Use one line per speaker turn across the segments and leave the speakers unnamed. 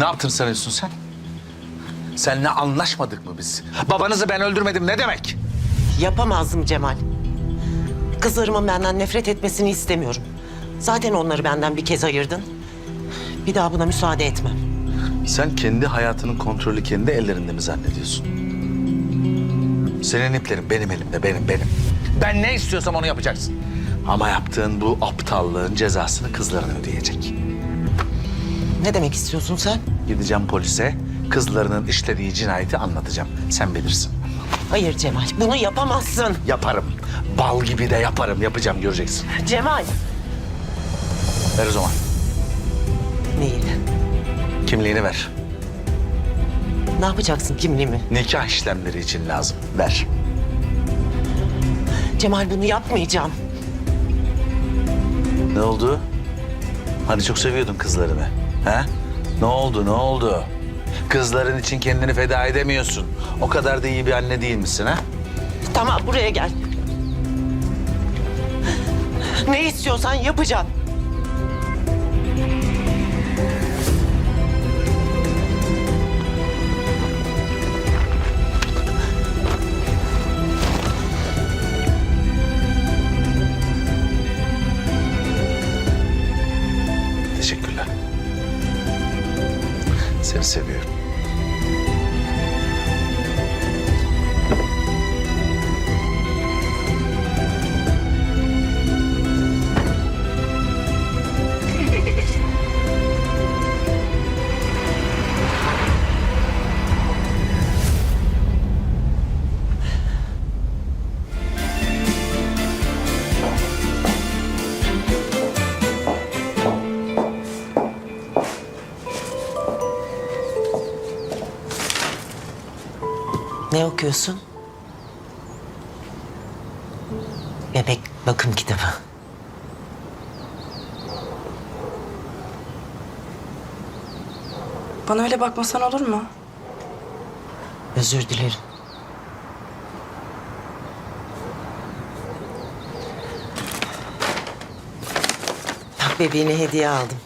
Ne yaptın sanıyorsun sen? Seninle anlaşmadık mı biz? Babanızı ben öldürmedim ne demek?
Yapamazdım Cemal. Kızlarımın benden nefret etmesini istemiyorum. Zaten onları benden bir kez ayırdın. Bir daha buna müsaade etmem.
Sen kendi hayatının kontrolü kendi ellerinde mi zannediyorsun? Senin iplerin benim elimde, benim, benim. Ben ne istiyorsam onu yapacaksın. Ama yaptığın bu aptallığın cezasını kızların ödeyecek.
Ne demek istiyorsun sen?
Gideceğim polise, kızlarının işlediği cinayeti anlatacağım. Sen bilirsin.
Hayır Cemal, bunu yapamazsın.
Yaparım. Bal gibi de yaparım. Yapacağım, göreceksin.
Cemal.
Ver o zaman.
Neyi?
Kimliğini ver.
Ne yapacaksın kimliğimi?
Nikah işlemleri için lazım. Ver.
Cemal bunu yapmayacağım.
Ne oldu? Hani çok seviyordun kızlarını. He? Ne oldu, ne oldu? Kızların için kendini feda edemiyorsun. O kadar da iyi bir anne değil misin ha?
Tamam buraya gel. Ne istiyorsan yapacağım. Ne okuyorsun? Bebek bakım kitabı.
Bana öyle bakmasan olur mu?
Özür dilerim. Bak bebeğine hediye aldım.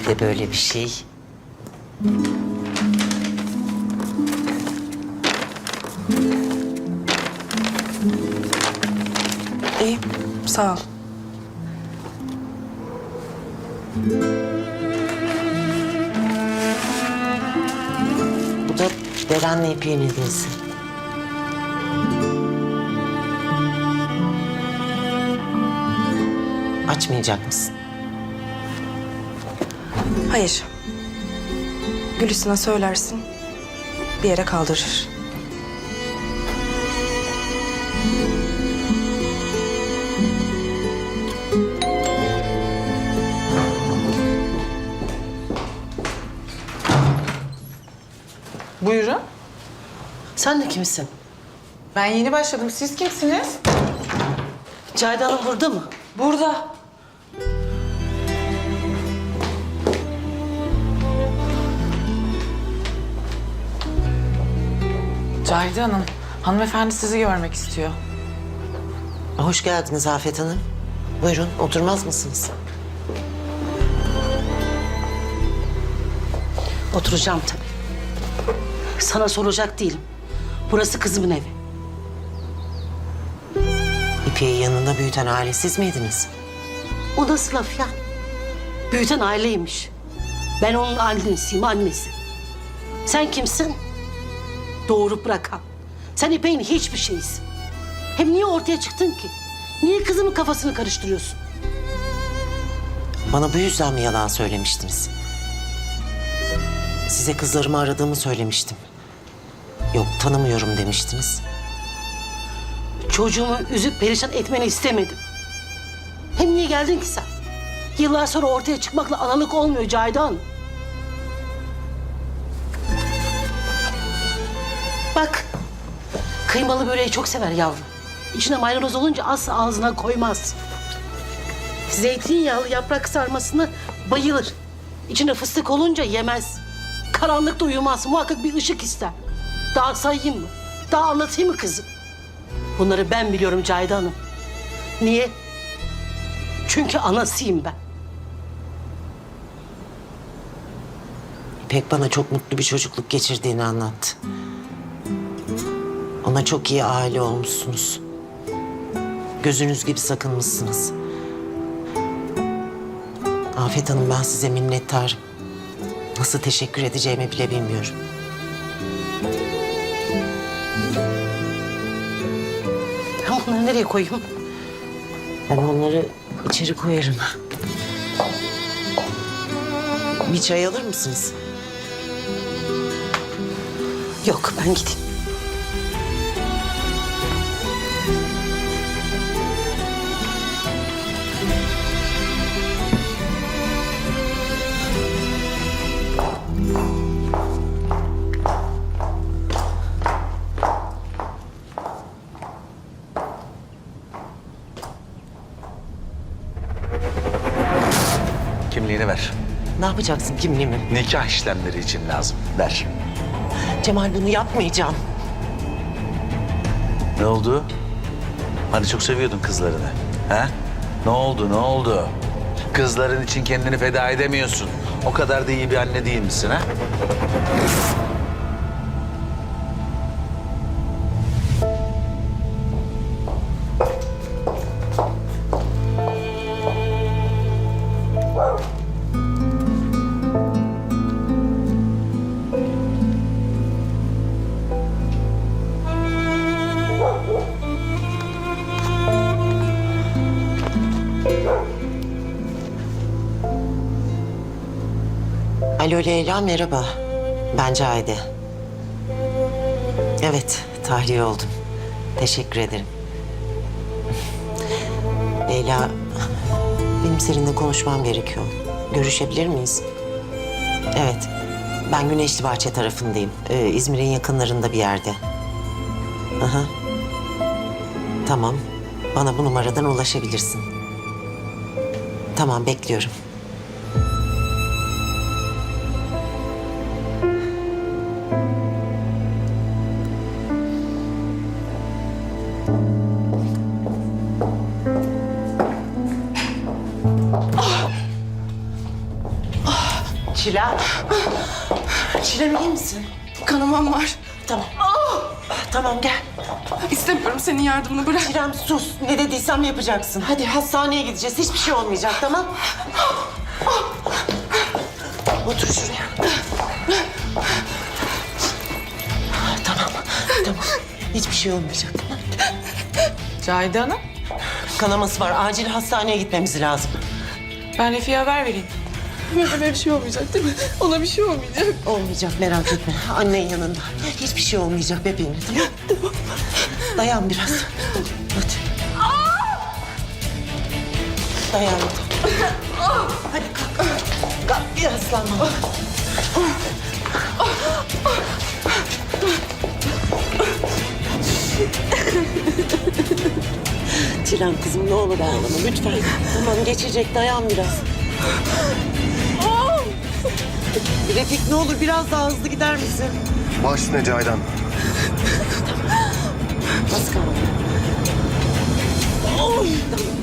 Bir de böyle bir şey.
İyi, sağ ol.
Bu da Deren'le İpek'in hediyesi. Açmayacak mısın?
Hayır. Gülistan'a söylersin. Bir yere kaldırır.
Buyurun.
Sen de kimsin?
Ben yeni başladım. Siz kimsiniz?
Cahide Hanım burada mı?
Burada. Cahide Hanım, hanımefendi sizi görmek istiyor.
Hoş geldiniz Afet Hanım. Buyurun, oturmaz mısınız?
Oturacağım tabii. Sana soracak değilim. Burası kızımın evi.
İpek'i yanında büyüten aile siz miydiniz?
O nasıl laf ya? Büyüten aileymiş. Ben onun annesiyim, annesi. Sen kimsin? Doğurup bırakan. Sen İpek'in hiçbir şeysin. Hem niye ortaya çıktın ki? Niye kızımın kafasını karıştırıyorsun?
Bana bu yüzden mi yalan söylemiştiniz? Size kızlarımı aradığımı söylemiştim. Yok tanımıyorum demiştiniz.
Çocuğumu üzüp perişan etmeni istemedim. Hem niye geldin ki sen? Yıllar sonra ortaya çıkmakla analık olmuyor Hanım. Bak, kıymalı böreği çok sever yavrum. İçine maydanoz olunca asla ağzına koymaz. Zeytinyağlı yaprak sarmasını bayılır. İçine fıstık olunca yemez. Karanlıkta uyumaz, muhakkak bir ışık ister. Daha sayayım mı? Daha anlatayım mı kızım? Bunları ben biliyorum Cahide Hanım. Niye? Çünkü anasıyım ben.
İpek bana çok mutlu bir çocukluk geçirdiğini anlattı. Ona çok iyi aile olmuşsunuz. Gözünüz gibi sakınmışsınız. Afet Hanım ben size minnettarım. Nasıl teşekkür edeceğimi bile bilmiyorum. Nereye koyayım? Ben onları içeri koyarım. Bir çay alır mısınız? Yok ben gideyim. Ne yapacaksın kimliğimi?
Nikah işlemleri için lazım. Ver.
Cemal bunu yapmayacağım.
Ne oldu? Hani çok seviyordun kızlarını. He? Ne oldu, ne oldu? Kızların için kendini feda edemiyorsun. O kadar da iyi bir anne değil misin ha?
Alo Leyla merhaba. Ben Cahide. Evet tahliye oldum. Teşekkür ederim. Leyla benim seninle konuşmam gerekiyor. Görüşebilir miyiz? Evet. Ben Güneşli Bahçe tarafındayım. Ee, İzmir'in yakınlarında bir yerde. Aha. Tamam. Bana bu numaradan ulaşabilirsin. Tamam bekliyorum. Çilem. Çilem iyi misin?
Kanamam var.
Tamam. Tamam gel.
İstemiyorum senin yardımını bırak.
Çilem sus. Ne dediysem yapacaksın. Hadi hastaneye gideceğiz. Hiçbir şey olmayacak tamam? Otur şuraya. Tamam. Tamam. Hiçbir şey olmayacak tamam.
Cahide Hanım,
Kanaması var. Acil hastaneye gitmemiz lazım.
ben Refik'e haber vereyim.
Böyle bir şey olmayacak değil mi? Ona bir şey olmayacak.
Olmayacak merak etme. Annen yanında. Hiçbir şey olmayacak bebeğim tamam Dayan biraz. Hadi. Dayan. Hadi kalk. Kalk bir aslanma. Çilem kızım ne olur ağlama lütfen. Tamam geçecek dayan biraz. Refik ne olur biraz daha hızlı gider misin?
Baş üstüne Caydan.
Oy, tamam.